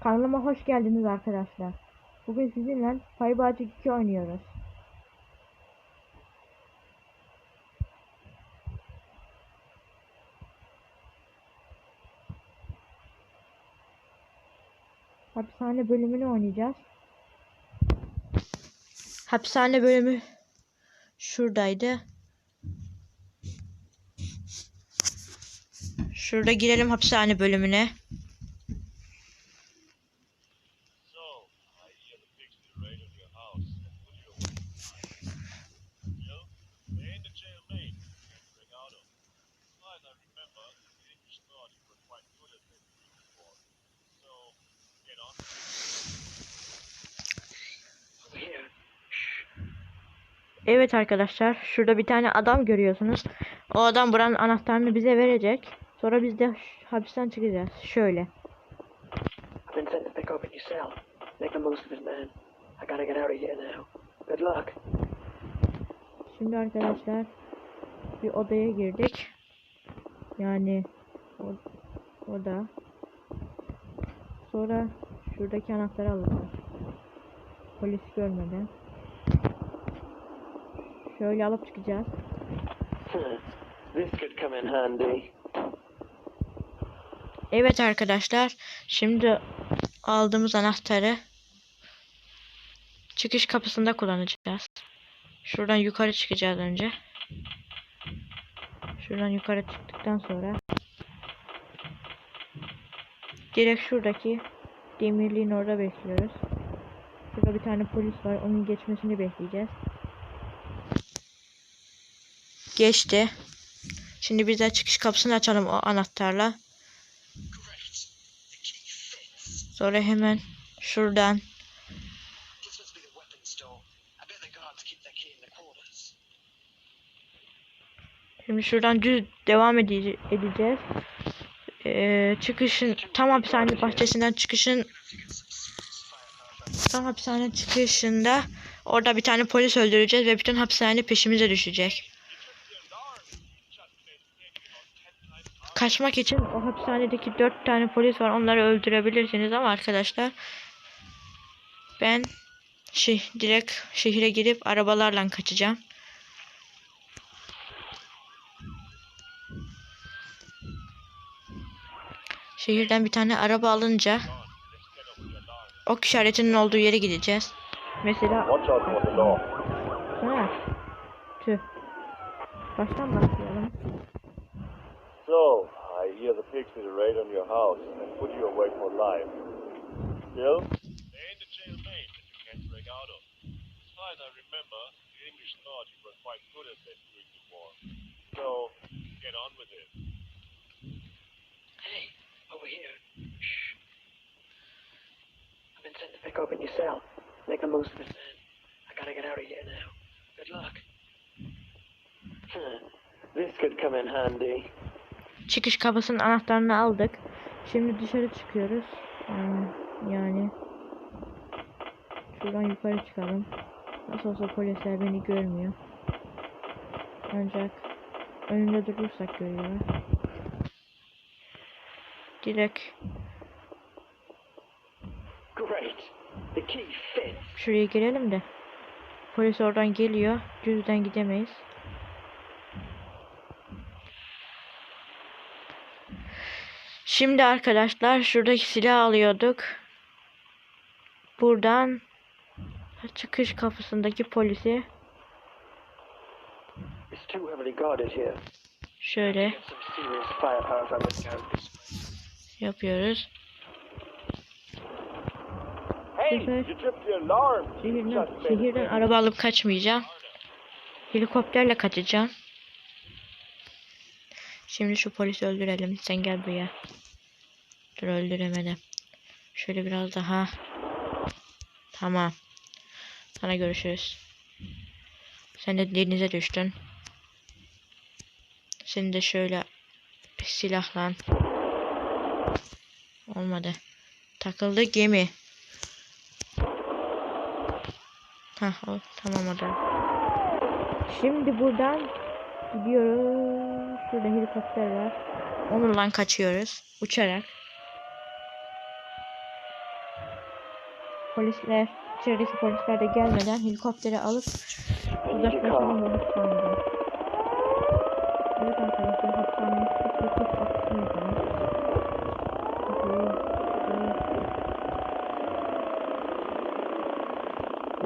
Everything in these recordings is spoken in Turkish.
Kanalıma hoş geldiniz arkadaşlar. Bugün sizinle Fireball 2 oynuyoruz. Hapishane bölümünü oynayacağız. Hapishane bölümü şuradaydı. Şurada girelim hapishane bölümüne. So, I hear the pigs be raiding your house. What do you Bill, they ain't the jailmate you can't break out of. As far as I remember, the English thought you were quite good at that week before. So, get on. Over here. Evet arkadaşlar şurada bir tane adam görüyorsunuz. O adam buranın anahtarını bize verecek. Sonra biz de hapisten çıkacağız. Şöyle. Şimdi arkadaşlar bir odaya girdik. Yani o, oda. Sonra şuradaki anahtarı alacağız. Polis görmeden. Şöyle alıp çıkacağız. this could come in handy. Evet arkadaşlar. Şimdi aldığımız anahtarı çıkış kapısında kullanacağız. Şuradan yukarı çıkacağız önce. Şuradan yukarı çıktıktan sonra direkt şuradaki demirliğin orada bekliyoruz. Şurada bir tane polis var. Onun geçmesini bekleyeceğiz. Geçti. Şimdi biz de çıkış kapısını açalım o anahtarla. Sonra hemen şuradan. Şimdi şuradan düz devam ede- edeceğiz. Çıkışın tam hapishane bahçesinden çıkışın tam hapishane çıkışında orada bir tane polis öldüreceğiz ve bütün hapishane peşimize düşecek. Kaçmak için o hapishanedeki dört tane polis var. Onları öldürebilirsiniz ama arkadaşlar ben şey direkt şehire girip arabalarla kaçacağım. Şehirden bir tane araba alınca ok işaretinin olduğu yere gideceğiz. Mesela the ha. Tüh. Baştan başlayalım. So, I hear the pigs did a raid on your house and put you away for life. Bill? They ain't the jailmate that you can't break out of. As I remember, the English thought you were quite good at that week before. So, get on with it. Hey, over here. Shh. I've been sent to pick open your cell. Make the most of it, man. I gotta get out of here now. Good luck. this could come in handy. Çıkış kapısının anahtarını aldık. Şimdi dışarı çıkıyoruz. Yani, yani şuradan yukarı çıkalım. Nasıl olsa polisler beni görmüyor. Ancak önünde durursak görüyorlar. Direkt Great. The key fits. şuraya girelim de. Polis oradan geliyor. Düzden gidemeyiz. Şimdi arkadaşlar şuradaki silah alıyorduk. Buradan çıkış kapısındaki polisi şöyle yapıyoruz. Sefer şehirden, şehirden araba alıp kaçmayacağım. Helikopterle kaçacağım. Şimdi şu polisi öldürelim. Sen gel buraya. Dur öldüremedim. Şöyle biraz daha. Tamam. Sana görüşürüz. Sen de denize düştün. Seni de şöyle silahlan. Olmadı. Takıldı gemi. Hah o tamam o da. Şimdi buradan gidiyoruz. Şurada helikopter var. Onunla kaçıyoruz. Uçarak. polisler, içerideki polisler de gelmeden helikopteri alıp uzaklaşalım bu hapishaneden. Evet arkadaşlar kız kapısını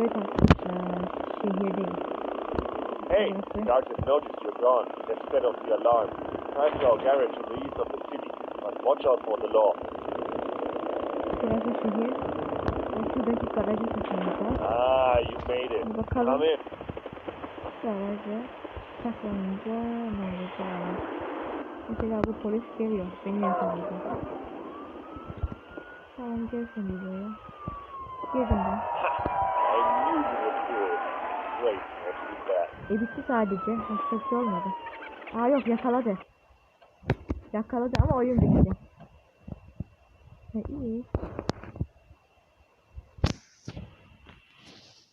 Arkadaşlar şehirdeyim. Hey. Sergeant noticed you're gone. Let's set off the alarm. Time to our garage to the east of the city. But watch out for the law. Burası şehir. Ve şuradaki garajı seçeceğiz. Ah, you made it. Bakalım. Come in. Garaja saklanınca ne olacak? Mesela bu polis geliyor. Beni yakalayacak. Tamam gelsin buraya. Girdim ben. E bitti sadece. Başka bir şey olmadı. Aa yok yakaladı. Yakaladı ama oyun bitti. Ha, iyi.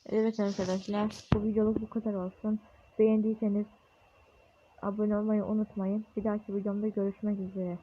Evet arkadaşlar bu videoluk bu kadar olsun. Beğendiyseniz abone olmayı unutmayın. Bir dahaki videomda görüşmek üzere.